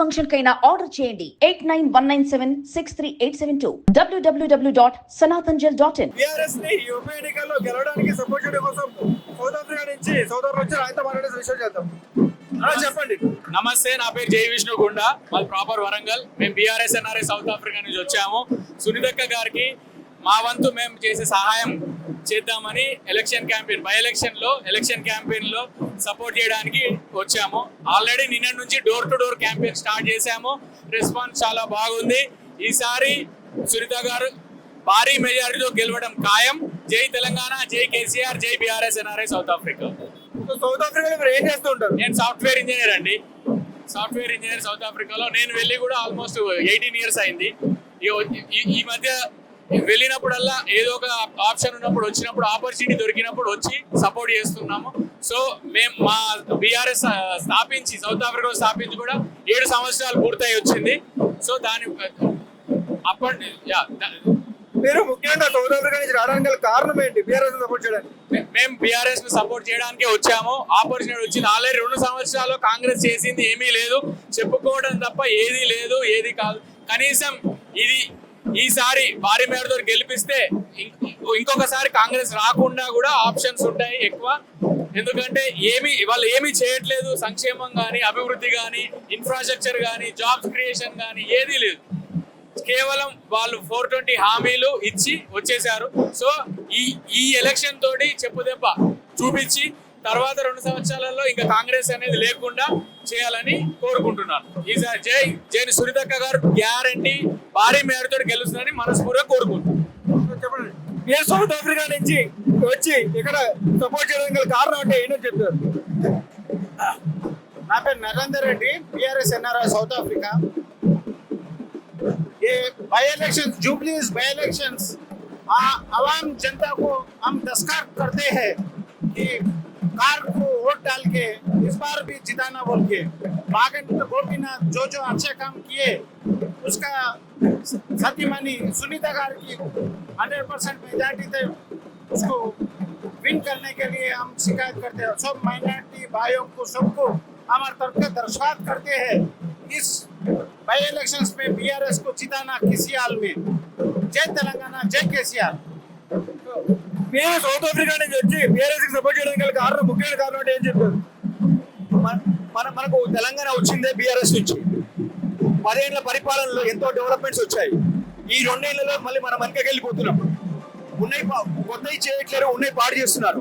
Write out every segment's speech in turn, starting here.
Function కైనా order చేయండి. Eight nine one nine seven six three eight seven two. W W W dot సనాతన్జల్ dot in. టిఆర్ఎస్ని ఈ ఉప ఎన్నికల్లో గెలవడానికి సపోర్ట్ చేయడం కోసం సౌత్ ఆఫ్రికా నుంచి సౌత్ ఆఫ్రికా వచ్చి ఆయనతో మాట్లాడే విషయం చేద్దాం. అలా చెప్పండి. నమస్తే నా పేరు జై విష్ణు గుండా. మాది ప్రాపర్ వరంగల్. మేము బీఆర్ఎస్ ఎన్ఆర్ఐ సౌత్ ఆఫ్రికా నుంచి వచ్చాము. సునీతక్క గారికి మా వంతు మేము చేసే సహాయం చేద్దామని ఎలక్షన్ క్యాంపెయిన్ బై ఎలక్షన్లో ఎలక్షన్ క్యాంపెయిన్లో సపోర్ట్ చేయడానికి వచ్చాము. ఆల్రెడీ నిన్న నుంచి door to door campaign start చేశాము. రెస్పాన్స్ చాలా బాగుంది. ఈసారి సునీత గారు భారీ మెజారిటీతో గెలవడం ఖాయం. జై తెలంగాణ జై కేసీఆర్ జై BRS NRI South Africa. South ఆఫ్రికాలో ఏం చేస్తూ ఉంటారు? నేను సాఫ్ట్వేర్ ఇంజనీర్ అండి. సాఫ్ట్వేర్ ఇంజనీర్ సౌత్ ఆఫ్రికాలో. నేను వెళ్ళి కూడా ఆల్మోస్ట్ ఎయిటీన్ ఇయర్స్ అయింది. ఈ మధ్య వెళ్ళినప్పుడల్లా ఏదో ఒక ఆప్షన్ ఉన్నప్పుడు వచ్చినప్పుడు ఆపర్చునిటీ దొరికినప్పుడు వచ్చి సపోర్ట్ చేస్తున్నాము. సో మేము మా బీఆర్ఎస్ స్థాపించి సౌత్ ఆఫ్రికాలో స్థాపించి కూడా ఏడు సంవత్సరాలు పూర్తయి వచ్చింది. సో దాని అప్పటి మీరు ముఖ్యంగా సౌత్ ఆఫ్రికా నుంచి రావడానికి గల కారణం ఏంటి? బీఆర్ఎస్ సపోర్ట్ చేయడానికి. మేము బీఆర్ఎస్ను సపోర్ట్ చేయడానికి వచ్చాము. ఆపర్చునిటీ వచ్చింది. ఆల్రెడీ రెండు సంవత్సరాలు కాంగ్రెస్ చేసింది ఏమీ లేదు. చెప్పుకోవడం తప్ప ఏది లేదు ఏది కాదు. కనీసం ఇది ఈసారి భారీ మేరతో గెలిపిస్తే ఇంకొకసారి కాంగ్రెస్ రాకుండా కూడా ఆప్షన్స్ ఉంటాయి ఎక్కువ. ఎందుకంటే ఏమి వాళ్ళు ఏమి చేయట్లేదు సంక్షేమం కానీ అభివృద్ధి కానీ ఇన్ఫ్రాస్ట్రక్చర్ కానీ జాబ్స్ క్రియేషన్ కానీ ఏదీ లేదు. కేవలం వాళ్ళు ఫోర్ ట్వంటీ హామీలు ఇచ్చి వచ్చేసారు సో ఈ ఈ ఎలక్షన్ తోటి చెప్పుదెబ్బ చూపించి తర్వాత రెండు సంవత్సరాలలో ఇంకా కాంగ్రెస్ అనేది లేకుండా చేయాలని కోరుకుంటున్నాను ఈసారి జై జై సునీతక్క గారు గ్యారంటీ భారీ మేరతో గెలుస్తుందని మనస్ఫూర్తిగా కోరుకుంటున్నాను సో చెప్పండి మీరు సౌత్ ఆఫ్రికా నుంచి వచ్చి ఇక్కడ సపోర్ట్ చేయడానికి గల కారణం అంటే ఏంటో చెప్తారు నా పేరు Narender Reddy BRS NRI South Africa ये बाई इलेक्शन जुबलीज बाई इलेक्शंस आवाम जनता को हम दस्कार करते हैं कि कार को वोट डाल के इस बार भी जिताना बोल के बागन गोपीनाथ जो जो अच्छे काम किए उसका सतीमणि सुनीता गार की हंड्रेड परसेंट मेजॉरिटी थे उसको विन करने के लिए हम शिकायत करते हैं सब माइनॉरिटी भाइयों को सबको हमारे तरफ से दरख्वास्त करते हैं इस बाई इलेक्शंस में बीआरएस को जिताना किसी हाल में जय तेलंगाना जय केसीआर మీరు సౌత్ ఆఫ్రికా నుంచి వచ్చి బీఆర్ఎస్ కారణం ముఖ్యమైన కారణం అంటే ఏం చెప్పారు? మన మనకు తెలంగాణ వచ్చిందే బీఆర్ఎస్ నుంచి. పదేళ్ళ పరిపాలనలో ఎంతో డెవలప్మెంట్స్ వచ్చాయి. ఈ రెండేళ్ళలో మళ్ళీ మనం వెనకకి వెళ్ళిపోతున్నాం. ఉన్నాయి కొత్తవి చేయట్లేరు ఉన్నాయి పాడు చేస్తున్నారు.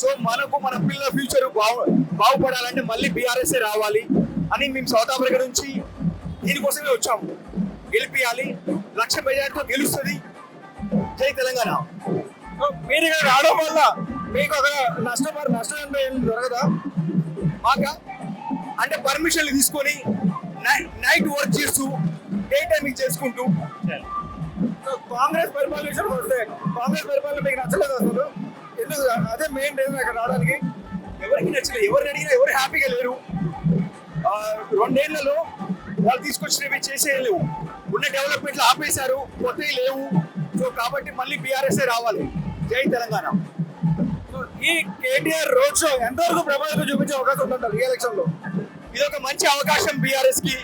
సో మనకు మన పిల్లల ఫ్యూచర్ బాగు బాగుపడాలంటే మళ్ళీ బీఆర్ఎస్ రావాలి అని మేము సౌత్ ఆఫ్రికా నుంచి దీనికోసమే వచ్చాము గెలిపియాలి. లక్ష మెజార్టీతో గెలుస్తుంది. జై తెలంగాణ. సో మీరు ఇక్కడ రావడం వల్ల మీకు ఒక నష్టపరి నష్టం ఏం దొరకదా? మాక? అంటే పర్మిషన్లు తీసుకొని నైట్ వర్క్ చేస్తూ డే టైమింగ్ చేసుకుంటూ. సో కాంగ్రెస్ పరిపాలన విషయం వస్తే కాంగ్రెస్ పరిపాలన మీకు నచ్చలేదు అసలు? ఎందుకు? అదే మెయిన్ రీజన్ ఇక్కడ రావడానికి. ఎవరికి నచ్చలేదు ఎవరిని అడిగినా ఎవరు హ్యాపీగా లేరు. రెండేళ్ళలో వాళ్ళు తీసుకొచ్చినవి చేసేయలేవు ఉన్న డెవలప్మెంట్లు ఆపేశారు కొత్తవి లేవు. సో కాబట్టి మళ్ళీ బీఆర్ఎస్ఏ రావాలి. జై తెలంగాణ. కేటీఆర్ రోడ్ షో ఎంతవరకు ప్రభావితం చూపించే అవకాశం ఉందంటారు ఈ ఎలక్షన్లో ఇది ఒక మంచి అవకాశం బీఆర్ఎస్కి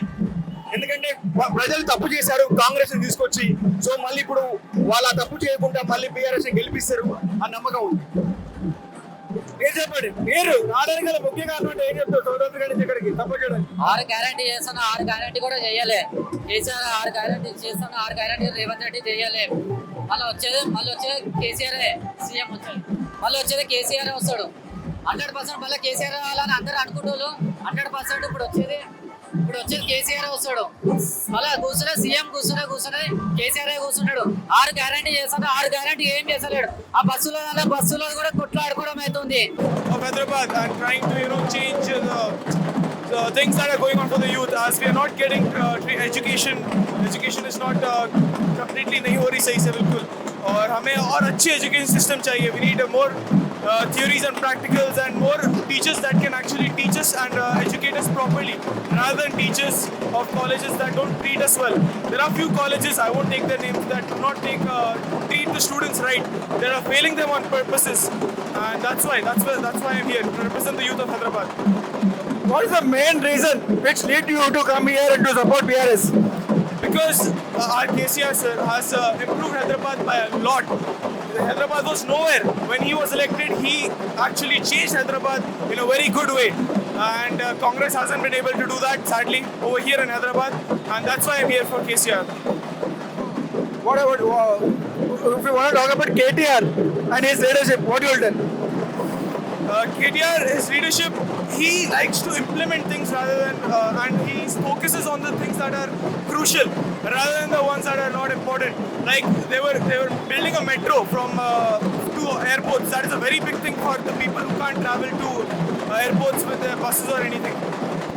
ఎందుకంటే ప్రజలు తప్పు చేశారు కాంగ్రెస్ తీసుకొచ్చి. సో మళ్ళీ ఇప్పుడు వాళ్ళ తప్పు చేయకుండా మళ్ళీ బీఆర్ఎస్ గెలిపిస్తారు ఆ నమ్మకం ఉంది. మీరు చెప్పండి? మీరు రావడానికి గల ముఖ్య కారణం ఏం చెప్తారు? సౌత్ ఆఫ్రికా ఇక్కడికి తప్పు చేయడానికి. ఆరు గ్యారంటీ చేస్తాను ఆరు గ్యారంటీ కూడా చేయలే. కేసీఆర్ ఆరు గ్యారంటీ చేస్తాను ఆరు గ్యారంటీ రేవంత్ రెడ్డి చేయలే. మళ్ళీ వచ్చేది మళ్ళీ వచ్చేది కేసీఆర్ సీఎం వచ్చాడు. మళ్ళీ వచ్చేది కేసీఆర్ వస్తాడు. హండ్రెడ్ పర్సెంట్ మళ్ళీ కేసీఆర్ రావాలని అందరూ అనుకుంటారు హండ్రెడ్ పర్సెంట్ ఇప్పుడు వచ్చేది. ఇప్పుడు వచ్చేది కేసీఆర్ వస్తాడు. మళ్ళీ కూర్చునే సీఎం కూర్చునే కూర్చునే కేసీఆర్ కూర్చున్నాడు ఆరు గ్యారంటీ చేస్తాడు. ఆరు గ్యారంటీ ఏం చేస్తలేడు. ఆ బస్సులో బస్సులో కూడా కొట్లాడుకోవడం అవుతుంది. Hyderabad trying change the things that are going on for the youth. As we are not getting uh, education education is not uh, completely nahi ho rahi sahi se bilkul. और हमें और अच्छी एजुकेशन सिस्टम चाहिए we need a more uh, theories and practicals and more teachers that can actually teach us and uh, educate us properly rather than teachers of colleges that don't treat us well there are few colleges I won't take their names that do not take uh, treat the students right they are failing them on purposes and that's why that's why that's why I'm here to represent the youth of Hyderabad What is the main reason which lead you to come here and to support BRS? Because uh, our KCR sir has uh, improved Hyderabad by a lot. Hyderabad was nowhere. When he was elected, he actually changed Hyderabad in a very good way. And uh, Congress hasn't been able to do that, sadly, over here in Hyderabad. And that's why I'm here for KCR. What about uh, if you want to talk about KTR and his leadership? What you will tell? Uh, KTR, his leadership, he likes to implement things rather than, uh, and he focuses on the things that are crucial rather than the ones that are not important. Like they were, they were building a metro from uh, two airports. That is a very big thing for the people who can't travel to uh, airports with their buses or anything.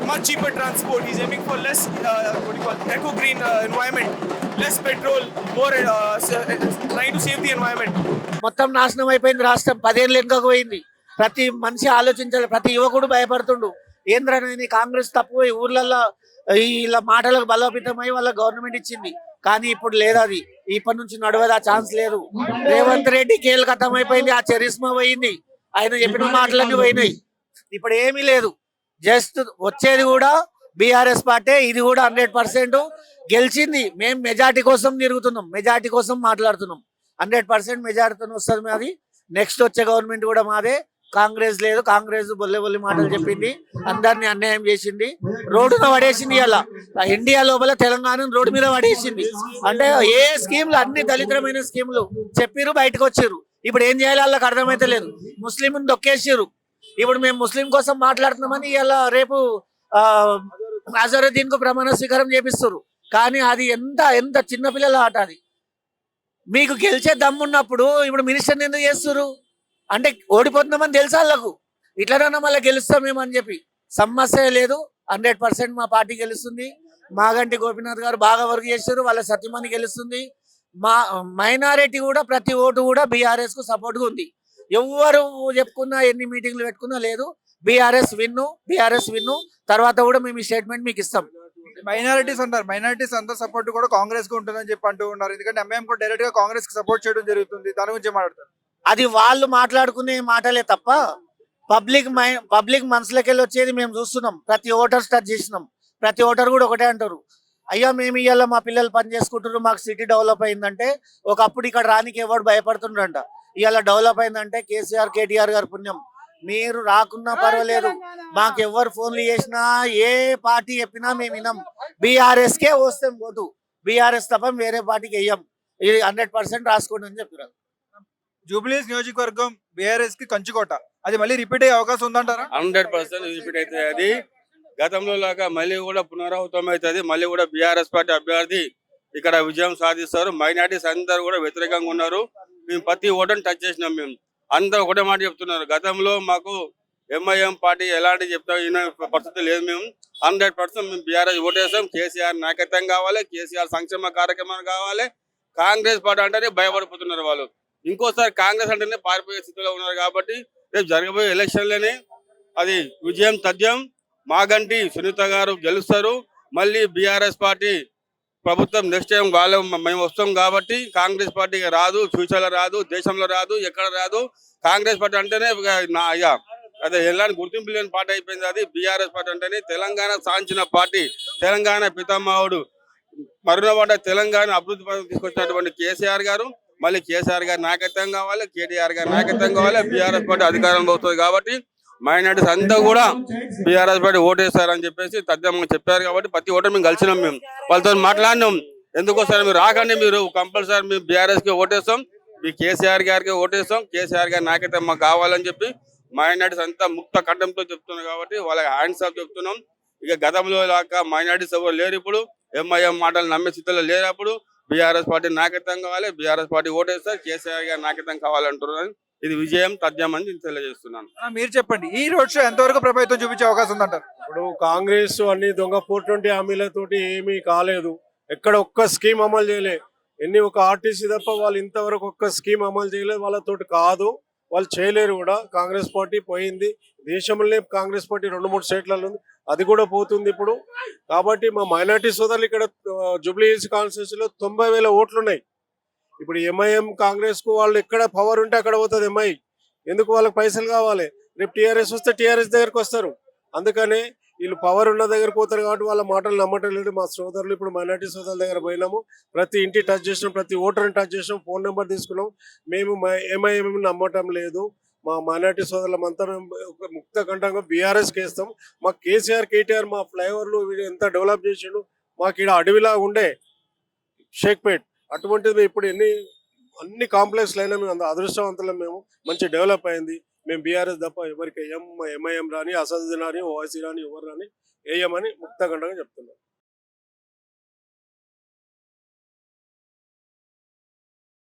Much cheaper transport. He's aiming for less, uh, what do you call, eco green uh, environment, less petrol, more uh, s- trying to save the environment. మొత్తం నాశనం అయిపోయింది రాష్ట్రం పదేళ్ళు వెనుకకు పోయింది ప్రతి మనిషి ఆలోచించాలి ప్రతి యువకుడు భయపడుతుండు. ఏంద్రనని కాంగ్రెస్ తప్పు ఊర్లలో ఇలా మాటలకు బలోపేతమై వాళ్ళ గవర్నమెంట్ ఇచ్చింది. కానీ ఇప్పుడు లేదు అది. ఇప్పటి నుంచి నడవదు ఆ ఛాన్స్ లేదు. రేవంత్ రెడ్డి కీలకతం అయిపోయింది ఆ చరిస్మా పోయింది. ఆయన చెప్పిన మాటలన్నీ పోయినాయి. ఇప్పుడు ఏమీ లేదు. జస్ట్ వచ్చేది కూడా బీఆర్ఎస్ పార్టీ ఇది కూడా హండ్రెడ్ పర్సెంట్ గెలిచింది. మేము మెజార్టీ కోసం తిరుగుతున్నాం మెజార్టీ కోసం మాట్లాడుతున్నాం. హండ్రెడ్ పర్సెంట్ మెజార్టీతో వస్తుంది మాది. నెక్స్ట్ వచ్చే గవర్నమెంట్ కూడా మాదే. కాంగ్రెస్ లేదు కాంగ్రెస్ బొల్లె బొల్లి మాటలు చెప్పింది అందరినీ అన్యాయం చేసింది. రోడ్డున పడేసింది ఇలా. ఇండియా లోపల తెలంగాణ రోడ్డు మీద పడేసింది. అంటే ఏ స్కీమ్లు అన్ని దళితమైన స్కీమ్లు చెప్పిరు బయటకు వచ్చారు ఇప్పుడు ఏం చేయాలి వాళ్ళకి అర్థమైతే లేదు. ముస్లింని దొక్కేసారు ఇప్పుడు మేము ముస్లిం కోసం మాట్లాడుతున్నామని ఇలా రేపు అజరుద్దీన్కు ప్రమాణ స్వీకారం చేపిస్తారు కానీ అది ఎంత ఎంత చిన్నపిల్లల ఆట అది. మీకు గెలిచే దమ్మున్నప్పుడు ఇప్పుడు మినిస్టర్ని ఎందుకు చేస్తారు అంటే ఓడిపోతున్నామని తెలుసా వాళ్ళకు? ఇట్లనన్నా మళ్ళీ గెలుస్తాం మేము అని చెప్పి. సమస్య లేదు హండ్రెడ్ పర్సెంట్ మా పార్టీ గెలుస్తుంది. మాగంటి గోపీనాథ్ గారు బాగా వర్క్ చేశారు వాళ్ళ సత్యమణి గెలుస్తుంది. మా మైనారిటీ కూడా ప్రతి ఓటు కూడా బీఆర్ఎస్కు సపోర్ట్గా ఉంది. ఎవరు చెప్పుకున్నా ఎన్ని మీటింగ్లు పెట్టుకున్నా లేదు. BRS win BRS win. తర్వాత కూడా మేము ఈ స్టేట్మెంట్ మీకు ఇస్తాం. మైనారిటీస్ అంటారు. మైనారిటీస్ అంతా సపోర్ట్ కూడా కాంగ్రెస్కు ఉంటుందని చెప్పి అంటూ ఉన్నారు. ఎందుకంటే ఎంఐఎం కూడా డైరెక్ట్గా కాంగ్రెస్కి సపోర్ట్ చేయడం జరుగుతుంది. దాని గురించి మాట్లాడతారు? అది వాళ్ళు మాట్లాడుకునే మాటలే తప్ప పబ్లిక్ పబ్లిక్ మనసులోకి వెళ్ళి వచ్చేది మేము చూస్తున్నాం. ప్రతి ఓటర్ స్టార్ట్ చేసినాం ప్రతి ఓటర్ కూడా ఒకటే అంటారు. అయ్యా మేము ఇవాళ మా పిల్లలు పని చేసుకుంటున్నారు మాకు సిటీ డెవలప్ అయిందంటే ఒకప్పుడు ఇక్కడ రానికి ఎవడు భయపడుతుండ్రంట ఇవాళ డెవలప్ అయిందంటే కేసీఆర్ కేటీఆర్ గారి పుణ్యం. మీరు రాకున్నా పర్వాలేదు. మాకు ఎవరు ఫోన్లు చేసినా ఏ పార్టీ చెప్పినా మేము వినాం. బీఆర్ఎస్ కే వస్తాం ఓటు. బీఆర్ఎస్ తప్ప వేరే పార్టీకి వెయ్యం. ఇది హండ్రెడ్ పర్సెంట్ రాసుకోండి అని చెప్పారు జూబ్లీస్ నియోజకవర్గం బీఆర్ఎస్కి కంచుకోట. అది మళ్ళీ రిపీట్ అయ్యే అవకాశం ఉందంటారా? హండ్రెడ్ పర్సెంట్ రిపీట్ అవుతుంది అది. గతంలో లాగా మళ్ళీ కూడా పునరావృతం అవుతుంది. మళ్ళీ కూడా బీఆర్ఎస్ పార్టీ అభ్యర్థి ఇక్కడ విజయం సాధిస్తారు. మైనార్టీస్ అందరూ కూడా వ్యతిరేకంగా ఉన్నారు. మేము ప్రతి ఓటర్ని టచ్ చేసినాం మేము. అందరూ ఒకటే మాట చెప్తున్నారు. గతంలో మాకు ఎంఐఎం పార్టీ ఎలాంటి చెప్తా పరిస్థితి లేదు మేము. హండ్రెడ్ పర్సెంట్ మేము బీఆర్ఎస్ ఓటేస్తాం కేసీఆర్ నాయకత్వం కావాలి కేసీఆర్ సంక్షేమ కార్యక్రమాలు కావాలి. కాంగ్రెస్ పార్టీ అంటేనే భయపడిపోతున్నారు వాళ్ళు. ఇంకోసారి కాంగ్రెస్ అంటేనే పారిపోయే స్థితిలో ఉన్నారు కాబట్టి రేపు జరగబోయే ఎలక్షన్లనే అది విజయం తథ్యం. మాగంటి సునీత గారు గెలుస్తారు. మళ్ళీ బీఆర్ఎస్ పార్టీ ప్రభుత్వం నెక్స్ట్ టైం వాళ్ళ మేము వస్తాం కాబట్టి కాంగ్రెస్ పార్టీ రాదు ఫ్యూచర్లో రాదు దేశంలో రాదు ఎక్కడ రాదు. కాంగ్రెస్ పార్టీ అంటేనే నా ఇక అదే ఎలాంటి గుర్తింపు లేని పార్టీ అయిపోయింది అది. బీఆర్ఎస్ పార్టీ అంటేనే తెలంగాణ సాధించిన పార్టీ. తెలంగాణ పితామహుడు. మరునవాడ తెలంగాణ అభివృద్ధి పథకం తీసుకొచ్చినటువంటి కేసీఆర్ గారు. మళ్ళీ కేసీఆర్ గారి నాయకత్వం కావాలి కేటీఆర్ గారి నాయకత్వం కావాలి బీఆర్ఎస్ పార్టీ అధికారంలో వస్తుంది కాబట్టి మైనార్టీస్ అంతా కూడా బీఆర్ఎస్ పార్టీ ఓటేస్తారని చెప్పేసి తగ్గమ్మ చెప్పారు కాబట్టి ప్రతి ఓటర్ మేము కలిసినాం మేము. వాళ్ళతో మాట్లాడినాం. ఎందుకోసారి మీరు రాకండి మీరు కంపల్సరీ మేము బీఆర్ఎస్కి ఓటేస్తాం మీ కేసీఆర్ గారికి ఓటేస్తాం కేసీఆర్ గారి నాయకత్వం మాకు కావాలని చెప్పి మైనార్టీస్ అంతా ముక్త కంఠంతో చెప్తున్నాం కాబట్టి వాళ్ళకి హ్యాండ్స్ ఆఫ్ చెప్తున్నాం. ఇక గతంలో లాగా మైనార్టీస్ ఎవరు లేరు ఇప్పుడు. ఎంఐఎం మాటలు నమ్మే స్థితిలో లేరు అప్పుడు. బీఆర్ఎస్ పార్టీ నాయకత్వం కావాలి బీఆర్ఎస్ పార్టీ ఓటేస్తారు కేసీఆర్ గారి నాయకత్వం కావాలంటున్నారు. ఇది విజయం తథ్యం అని నేను తెలియజేస్తున్నాను. మీరు చెప్పండి ఈ రోడ్ షో ఎంతవరకు ప్రభావితం చూపించే అవకాశం ఉందంటారు? ఇప్పుడు కాంగ్రెస్ అన్ని దొంగ ఫోర్ ట్వంటీ హామీలతోటి ఏమీ కాలేదు. ఎక్కడ ఒక్క స్కీమ్ అమలు చేయలే. ఎన్ని ఒక ఆర్టీసీ తప్ప వాళ్ళు ఇంతవరకు ఒక్క స్కీమ్ అమలు చేయలేదు వాళ్ళతోటి కాదు. వాళ్ళు చేయలేరు కూడా. కాంగ్రెస్ పార్టీ పోయింది. దేశంలోనే కాంగ్రెస్ పార్టీ రెండు మూడు స్టేట్లలో ఉంది. అది కూడా పోతుంది ఇప్పుడు. కాబట్టి మా మైనార్టీ సోదరులు ఇక్కడ జూబ్లీ హిల్స్ కాన్స్టిట్యూన్సీలో తొంభై వేల ఓట్లు ఉన్నాయి ఇప్పుడు ఎంఐఎం కాంగ్రెస్కు వాళ్ళు ఎక్కడ పవర్ ఉంటే అక్కడ పోతుంది ఎంఐ. ఎందుకు వాళ్ళకి పైసలు కావాలి? రేపు టీఆర్ఎస్ వస్తే టీఆర్ఎస్ దగ్గరకు వస్తారు. అందుకనే వీళ్ళు పవర్ ఉన్న దగ్గర పోతారు కాబట్టి వాళ్ళ మాటలు నమ్మటం లేదు. మా సోదరులు ఇప్పుడు మైనార్టీ సోదరుల దగ్గర పోయినాము. ప్రతి ఇంటి టచ్ చేసినాం ప్రతి ఓటర్ని టచ్ చేసినాం ఫోన్ నెంబర్ తీసుకున్నాం. మేము ఏమైమేమి నమ్మటం లేదు. మా మైనార్టీ సోదరుల అంతా ఒక ముక్త కంఠంగా బీఆర్ఎస్ కేస్తాం మా కేసీఆర్ కేటీఆర్ మా ఫ్లైఓవర్లు వీడు ఎంత డెవలప్ చేసిండు మాకు ఇక్కడ అడవిలా ఉండే షేక్పేట్. అటువంటిది ఇప్పుడు ఎన్ని అన్ని కాంప్లెక్స్లు అయినా మేము అంత అదృష్టవంతులం మేము. మంచి డెవలప్ అయింది. మేము బీఆర్ఎస్ తప్ప ఎవరికి ఎం ఎంఐఎం రాని అసదుద్దీన్ రాని ఓవైసీ రాని ఎవరు రాని వేయమని అని కంఠంగా చెప్తున్నాం.